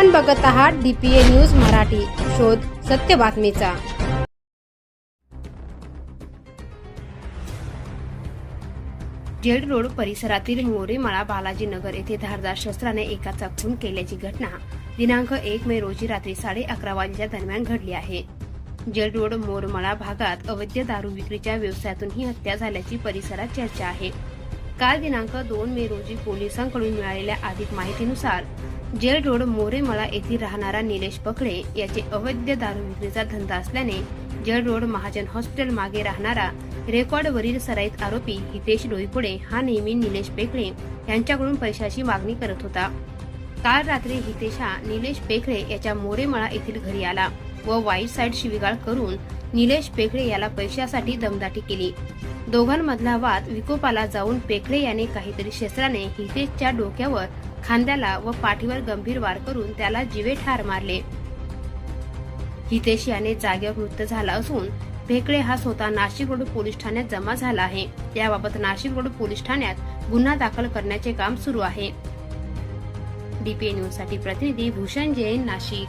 आपण बघत आहात डीपीए न्यूज मराठी. शोध सत्य बातमीचा. जेड रोड परिसरातील मोरेमाळा बालाजी नगर येथे धारदार शस्त्राने एकाचा खून केल्याची घटना दिनांक एक मे रोजी रात्री साडे अकरा वाजेच्या दरम्यान घडली आहे. जेड रोड मोरमळा भागात अवैध दारू विक्रीच्या व्यवसायातून ही हत्या झाल्याची परिसरात चर्चा आहे. काल दिनांक दोन मे रोजी पोलिसांकडून मिळालेल्या अधिक माहितीनुसार जेल रोड मोरेमळा येथील राहणारा निलेश पकडे याचे अवैध दारू विक्रीचा धंदा असल्याने जेल रोड महाजन हॉस्पिटल मागे राहणारा रेकॉर्डवरील सराईत आरोपी हितेश डोईपुडे हा नेहमी निलेश पेकळे यांच्याकडून पैशाची मागणी करत होता. काल रात्री हितेश हा निलेश पेखळे याच्या मोरेमळा येथील घरी आला व वाईट साईड शिविगाळ करून निलेश पेखळे याला पैशासाठी दमदाटी केली. दोघांमधला वाद विकोपाला जाऊन पेखळे याने काहीतरी शस्त्राने हितेशच्या डोक्यावर खांद्याला व पाठीवर गंभीर वार करून त्याला जीवे ठार मारले. हितेश याने जागेवर मृत्यू झाला असून भेकळे हा स्वतः नाशिक रोड पोलीस ठाण्यात जमा झाला आहे. याबाबत नाशिक रोड पोलीस ठाण्यात गुन्हा दाखल करण्याचे काम सुरू आहे. डीपीए न्यूजसाठी प्रतिनिधी भूषण जैन नाशिक.